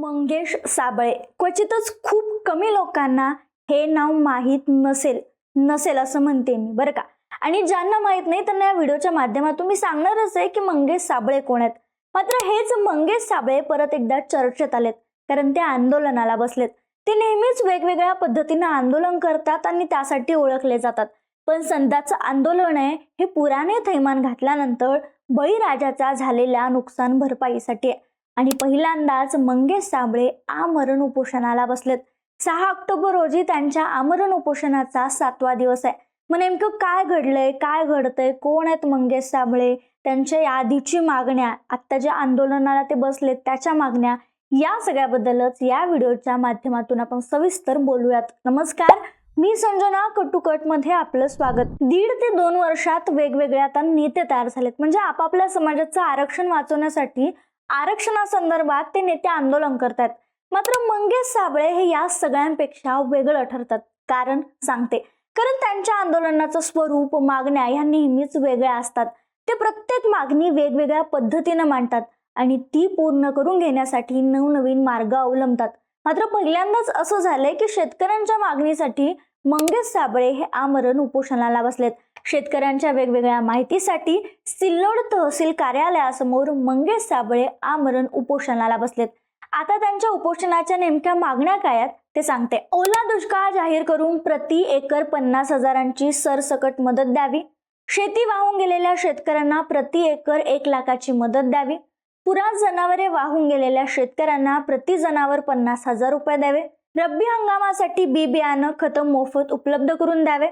मंगेश साबळे. क्वचितच खूप कमी लोकांना हे नाव माहीत नसेल नसेल असं म्हणते मी बरं का? आणि ज्यांना माहीत नाही त्यांना या व्हिडिओच्या माध्यमातून मी सांगणारच आहे की मंगेश साबळे कोण आहेत. मात्र हेच मंगेश साबळे परत एकदा चर्चेत आलेत कारण ते आंदोलनाला बसलेत. ते नेहमीच वेगवेगळ्या पद्धतीनं आंदोलन करतात आणि त्यासाठी ओळखले जातात. पण संध्याचं आंदोलन आहे हे पुराने थैमान घातल्यानंतर बळीराजाचा झालेल्या नुकसान भरपाईसाठी आहे. आणि पहिल्यांदाच मंगेश साबळे आमरण उपोषणाला बसलेत. सहा ऑक्टोबर रोजी त्यांच्या आमरण उपोषणाचा सातवा दिवस आहे. मग नेमकं काय घडलंय? काय घडतंय? कोण आहेत मंगेश साबळे? त्यांच्या यादीची मागण्या आत्ता ज्या आंदोलनाला ते बसलेत त्याच्या मागण्या या सगळ्याबद्दलच या व्हिडिओच्या माध्यमातून आपण सविस्तर बोलूयात. नमस्कार मी संजना कटुकटमध्ये आपलं स्वागत. दीड ते दोन वर्षात वेगवेगळ्या आता नेते तयार झालेत. म्हणजे आपापल्या समाजाचं आरक्षण वाचवण्यासाठी आरक्षणासंदर्भात ते नेते आंदोलन करतात. मात्र मंगेश साबळे हे या सगळ्यांपेक्षा वेगळं ठरतात कारण सांगते. कारण त्यांच्या आंदोलनाचं स्वरूप मागण्या ह्या नेहमीच वेगळ्या असतात. ते प्रत्येक मागणी वेगवेगळ्या पद्धतीनं मांडतात आणि ती पूर्ण करून घेण्यासाठी नवनवीन मार्ग अवलंबतात. मात्र पहिल्यांदाच असं झालंय की शेतकऱ्यांच्या मागणीसाठी मंगेश साबळे हे आमरण उपोषणाला बसलेत. शेतकऱ्यांच्या वेगवेगळ्या माहितीसाठी सिल्लोड तहसील कार्यालयासमोर मंगेश साबळे आमरण उपोषणाला बसलेत. आता त्यांच्या उपोषणाच्या नेमक्या मागण्या काय आहेत ते सांगते. ओला दुष्काळ जाहीर करून प्रति एकर पन्नास हजारांची सरसकट मदत द्यावी. शेती वाहून गेलेल्या शेतकऱ्यांना प्रति एकर एक लाखाची मदत द्यावी. पुरात जनावरे वाहून गेलेल्या शेतकऱ्यांना प्रति जनावर पन्नास हजार रुपये द्यावे. रब्बी हंगामासाठी बी बियाणं खतं मोफत उपलब्ध करून द्यावे.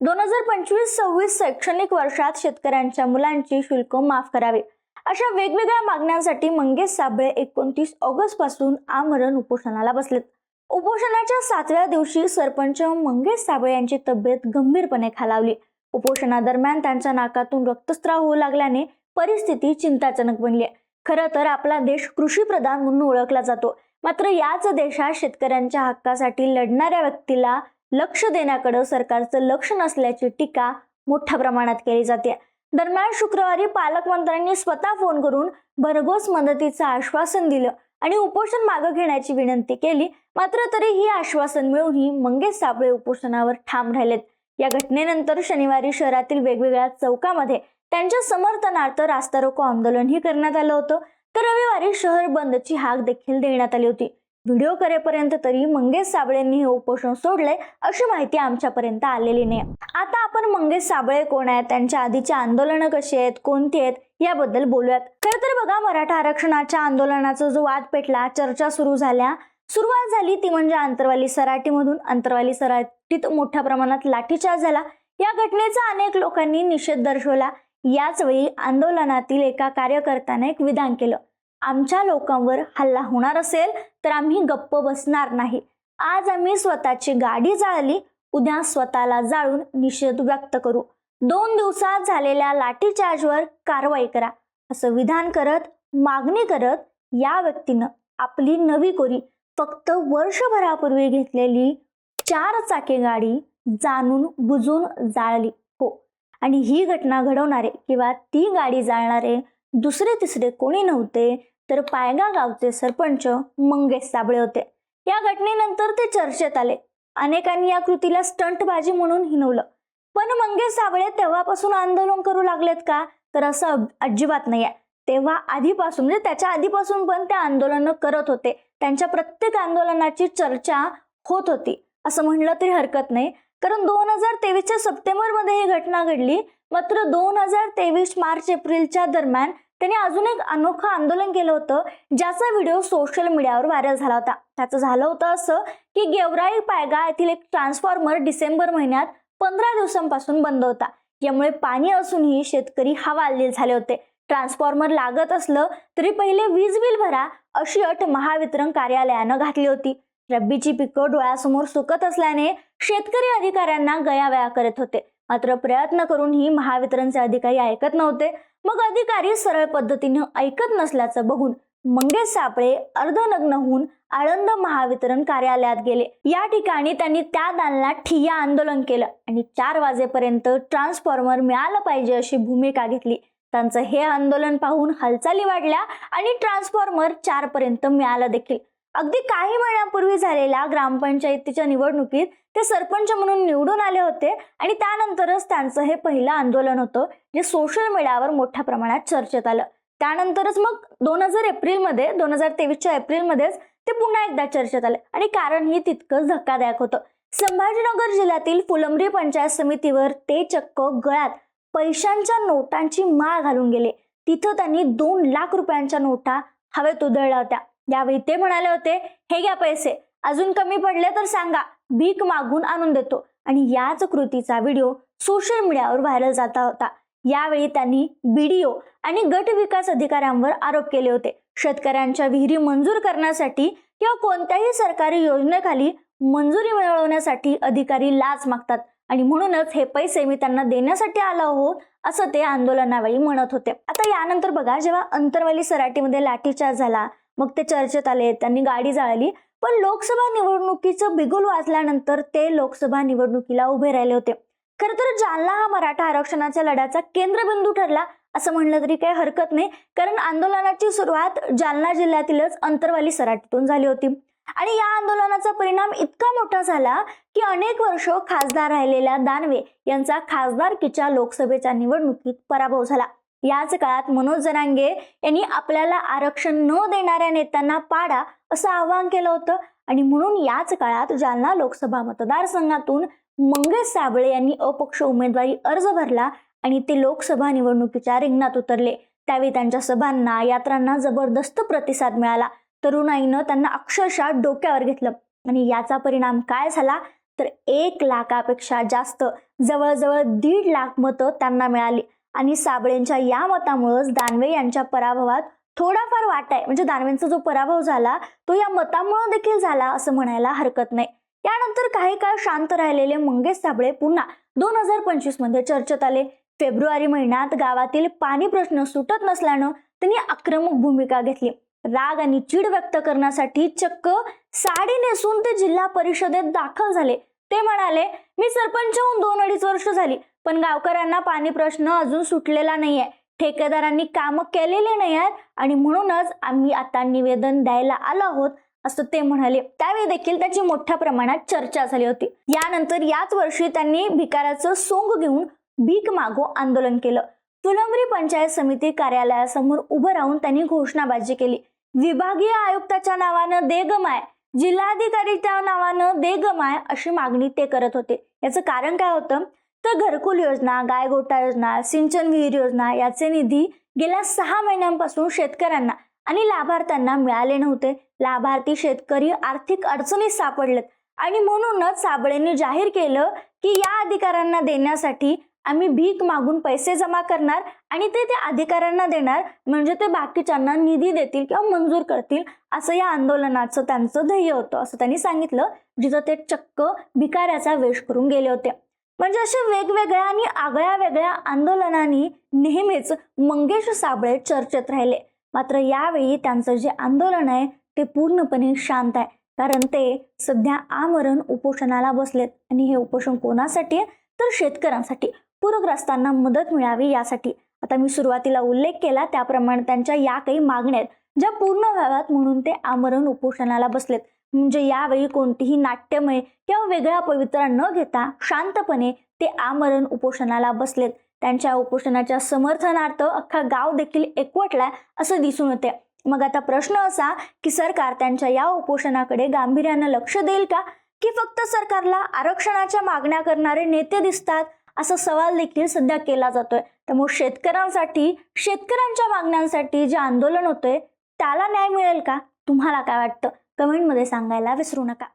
दोन हजार पंचवीस सव्वीस शैक्षणिक वर्षात शेतकऱ्यांच्या मुलांची शुल्क माफ करावे. अशा वेगवेगळ्या मागण्यांसाठी मंगेश साबळे एकोणतीस ऑगस्टपासून आमरण उपोषणाला बसलेत. उपोषणाच्या सातव्या दिवशी सरपंच मंगेश साबळे यांची तब्येत गंभीरपणे खालावली. उपोषणादरम्यान त्यांच्या नाकातून रक्तस्राव होऊ लागल्याने परिस्थिती चिंताजनक बनली आहे. खरं तर आपला देश कृषीप्रधान म्हणून ओळखला जातो. मात्र याच देशात शेतकऱ्यांच्या हक्कासाठी लढणाऱ्या व्यक्तीला लक्ष देण्याकडे सरकारचं लक्ष नसल्याची टीका मोठ्या प्रमाणात केली जाते. दरम्यान शुक्रवारी पालकमंत्र्यांनी स्वतः फोन करून भरघोस मदतीचं आश्वासन दिलं आणि उपोषण मागं घेण्याची विनंती केली. मात्र तरी ही आश्वासन मिळूनही मंगेश साबळे उपोषणावर ठाम राहिलेत. या घटनेनंतर शनिवारी शहरातील वेगवेगळ्या चौकामध्ये त्यांच्या समर्थनार्थ रास्ता रोको आंदोलनही करण्यात आलं होतं. तर रविवारी शहर बंदची हाक देखील देण्यात आली होती. व्हिडिओ करेपर्यंत तरी मंगेश साबळेंनी हे उपोषण सोडले अशी माहिती आमच्यापर्यंत आलेली नाही. आता आपण मंगेश साबळे कोण आहेत त्यांच्या आधीची आंदोलनं कशी आहेत कोणती आहेत याबद्दल बोलूयात. खरं तर बघा मराठा आरक्षणाच्या आंदोलनाचा जो वाद पेटला चर्चा सुरू झाल्या. सुरुवात झाली ती म्हणजे आंतरवाली सराटीमधून. आंतरवाली सराटीत मोठ्या प्रमाणात लाठीचार्ज झाला. या घटनेचा अनेक लोकांनी निषेध दर्शवला. याच वेळी आंदोलनातील एका कार्यकर्त्याने एक विधान केलं. आमच्या लोकांवर हल्ला होणार असेल तर आम्ही गप्प बसणार नाही. आज आम्ही स्वतःची गाडी जाळली उद्या स्वतःला जाळून निषेध व्यक्त करू. दोन दिवसात झालेल्या लाठीचार्जवर कारवाई करा असं विधान करत मागणी करत या व्यक्तीनं आपली नवी कोरी फक्त वर्षभरापूर्वी घेतलेली चार चाकी गाडी जाणून बुजून जाळली. आणि ही घटना घडवणारे किंवा ती गाडी जाळणारे दुसरे तिसरे कोणी नव्हते तर पायगा गावचे सरपंच मंगेश साबळे होते. या घटनेनंतर ते चर्चेत आले. अनेकांनी या कृतीला स्टंटबाजी म्हणून हिनवलं. पण मंगेश साबळे तेव्हापासून आंदोलन करू लागलेत का? तर असं अजिबात नाही आहे तेव्हा आधीपासून म्हणजे त्याच्या आधीपासून पण ते आंदोलन करत होते. त्यांच्या प्रत्येक आंदोलनाची चर्चा होत होती. असं म्हणलं तरी हरकत नाही. कारण दोन हजार तेवीसच्या सप्टेंबरमध्ये ही घटना घडली. मात्र दोन हजार तेवीस मार्च एप्रिलच्या दरम्यान त्यांनी अजून एक अनोखं आंदोलन केलं होतं ज्याचा व्हिडिओ सोशल मीडियावर व्हायरल झाला होता. त्याचं झालं होतं असं की गेवराई पायगा येथील एक ट्रान्सफॉर्मर डिसेंबर महिन्यात पंधरा दिवसांपासून बंद होता. यामुळे पाणी असूनही शेतकरी हवालदिल झाले होते. ट्रान्सफॉर्मर लागत असलं तरी पहिले वीज बिल भरा अशी अट महावितरण कार्यालयानं घातली होती. रब्बीची पिकं डोळ्यासमोर सुकत असल्याने शेतकरी अधिकाऱ्यांना गयावया करत होते. मात्र प्रयत्न करूनही महावितरणचे अधिकारी ऐकत नव्हते. मग अधिकारी सरळ पद्धतीनं ऐकत नसल्याचं बघून मंगेश सापळे अर्धनग्न होऊन आळंद महावितरण कार्यालयात गेले. या ठिकाणी त्यांनी त्या दालनात ठिय्या आंदोलन केलं आणि चार वाजेपर्यंत ट्रान्सफॉर्मर मिळालं पाहिजे अशी भूमिका घेतली. त्यांचं हे आंदोलन पाहून हालचाली वाढल्या आणि ट्रान्सफॉर्मर चार पर्यंत मिळालं देखील. अगदी काही महिन्यापूर्वी झालेल्या ग्रामपंचायतीच्या निवडणुकीत ते सरपंच म्हणून निवडून आले होते आणि त्यानंतरच त्यांचं हे पहिलं आंदोलन होतं जे सोशल मीडियावर मोठ्या प्रमाणात चर्चेत आलं. त्यानंतरच मग दोन हजार एप्रिलमध्ये दोन हजार तेवीसच्या एप्रिलमध्येच ते पुन्हा एकदा चर्चेत आले आणि कारण हे तितकंच धक्कादायक होतं. संभाजीनगर जिल्ह्यातील फुलंब्री पंचायत समितीवर ते चक्क गळ्यात पैशांच्या नोटांची माळ घालून गेले. तिथं त्यांनी दोन लाख रुपयांच्या नोटा हवेत उधळल्या होत्या. यावेळी ते म्हणाले होते हे घ्या पैसे. अजून कमी पडले तर सांगा. भीक मागून आणून देतो. आणि याच कृतीचा व्हिडिओ सोशल मीडियावर व्हायरल जाता होता. यावेळी त्यांनी बीडीओ आणि गट विकास अधिकाऱ्यांवर आरोप केले होते. शेतकऱ्यांच्या विहिरी मंजूर करण्यासाठी किंवा कोणत्याही सरकारी योजनेखाली मंजुरी मिळवण्यासाठी अधिकारी लाच मागतात. आणि म्हणूनच हे पैसे मी त्यांना देण्यासाठी आलो आहोत असं ते आंदोलनावेळी म्हणत होते. आता यानंतर बघा जेव्हा अंतरवाली सराटीमध्ये लाठीचार्ज झाला मग ते चर्चेत आले त्यांनी गाडी जाळली. पण लोकसभा निवडणुकीचं बिगुल वाजल्यानंतर ते लोकसभा निवडणुकीला उभे राहिले होते. खरं तर जालना हा मराठा आरक्षणाच्या लढ्याचा केंद्रबिंदू ठरला असं म्हणलं तरी काही हरकत नाही. कारण आंदोलनाची सुरुवात जालना जिल्ह्यातीलच अंतरवाली सराटीतून झाली होती. आणि या आंदोलनाचा परिणाम इतका मोठा झाला की अनेक वर्ष खासदार राहिलेल्या दानवे यांचा खासदारकीच्या लोकसभेच्या निवडणुकीत पराभव झाला. याच काळात मनोज जरांगे यांनी आपल्याला आरक्षण न देणाऱ्या नेत्यांना पाडा असं आवाहन केलं होतं. आणि म्हणून याच काळात जालना लोकसभा मतदारसंघातून मंगेश साबळे यांनी अपक्ष उमेदवारी अर्ज भरला आणि ते लोकसभा निवडणुकीच्या रिंगणात उतरले. त्यावेळी त्यांच्या सभांना यात्रांना जबरदस्त प्रतिसाद मिळाला. तरुणाईनं त्यांना अक्षरशः डोक्यावर घेतलं. आणि याचा परिणाम काय झाला? तर एक लाखापेक्षा जास्त जवळजवळ दीड लाख मतं त्यांना मिळाली. आणि साबळेंच्या या मतामुळंच दानवे यांच्या पराभवात थोडाफार वाटा आहे. म्हणजे दानवेंचा जो पराभव झाला तो या मतामुळं देखील झाला असं म्हणायला हरकत नाही. यानंतर काही काळ शांत राहिलेले मंगेश साबळे पुन्हा दोन हजार पंचवीसमध्ये चर्चेत आले. फेब्रुवारी महिन्यात गावातील पाणी प्रश्न सुटत नसल्यानं त्यांनी आक्रमक भूमिका घेतली. राग आणि चीड व्यक्त करण्यासाठी चक्क साडी नेसून ते जिल्हा परिषदेत दाखल झाले. ते म्हणाले मी सरपंच होऊन दोन अडीच वर्ष झाली. पण गावकऱ्यांना पाणी प्रश्न अजून सुटलेला नाहीये. ठेकेदारांनी कामं केलेली नाही आहेत आणि म्हणूनच आम्ही आता निवेदन द्यायला आलो आहोत असं ते म्हणाले. त्यावेळी देखील त्याची मोठ्या प्रमाणात चर्चा झाली होती. यानंतर याच वर्षी त्यांनी भिकाराचं सोंग घेऊन भीक मागो आंदोलन केलं. फुलंबरी पंचायत समिती कार्यालयासमोर उभं राहून त्यांनी घोषणाबाजी केली. विभागीय आयुक्ताच्या नावानं दे गमाय जिल्हाधिकारीच्या नावानं दे गमाय अशी मागणी ते करत होते. याचं कारण काय होतं? तर घरकुल योजना गायगोटा योजना सिंचन विहीर योजना याचे निधी गेल्या सहा महिन्यांपासून शेतकऱ्यांना आणि लाभार्थ्यांना मिळाले नव्हते. लाभार्थी शेतकरी आर्थिक अडचणीत सापडलेत आणि म्हणूनच साबळेंनी जाहीर केलं की या अधिकाऱ्यांना देण्यासाठी आम्ही भीक मागून पैसे जमा करणार आणि ते त्या अधिकाऱ्यांना देणार म्हणजे ते बाकीच्यांना निधी देतील किंवा मंजूर करतील असं या आंदोलनाचं त्यांचं ध्येय होतं असं त्यांनी सांगितलं जिथं ते चक्क भिकाऱ्याचा वेश करून गेले होते. म्हणजे अशा वेगवेगळ्या आणि आगळ्या वेगळ्या आंदोलनांनी नेहमीच मंगेश साबळे चर्चेत राहिले. मात्र यावेळी त्यांचं जे आंदोलन आहे ते पूर्णपणे शांत आहे. कारण ते सध्या आमरण उपोषणाला बसलेत. आणि हे उपोषण कोणासाठी आहे? तर शेतकऱ्यांसाठी. पूरग्रस्तांना मदत मिळावी यासाठी. आता मी सुरुवातीला उल्लेख केला त्याप्रमाणे त्यांच्या या काही मागण्या आहेत ज्या पूर्ण व्हाव्यात म्हणून ते आमरण उपोषणाला बसलेत. म्हणजे यावेळी कोणतीही नाट्यमय किंवा वेगळा पवित्रा न घेता शांतपणे ते आमरण उपोषणाला बसलेत. त्यांच्या उपोषणाच्या समर्थनार्थ अख्खा गाव देखील एकवटलाय असं दिसून येते मग आता प्रश्न असा की सरकार त्यांच्या या उपोषणाकडे गांभीर्यानं लक्ष देईल का? की फक्त सरकारला आरक्षणाच्या मागण्या करणारे नेते दिसतात? असा सवाल देखील सध्या केला जातोय. त्यामुळे शेतकऱ्यांसाठी शेतकऱ्यांच्या मागण्यांसाठी जे आंदोलन होतंय त्याला न्याय मिळेल का? तुम्हाला काय वाटतं? कमेंटमध्ये सांगायला विसरू नका.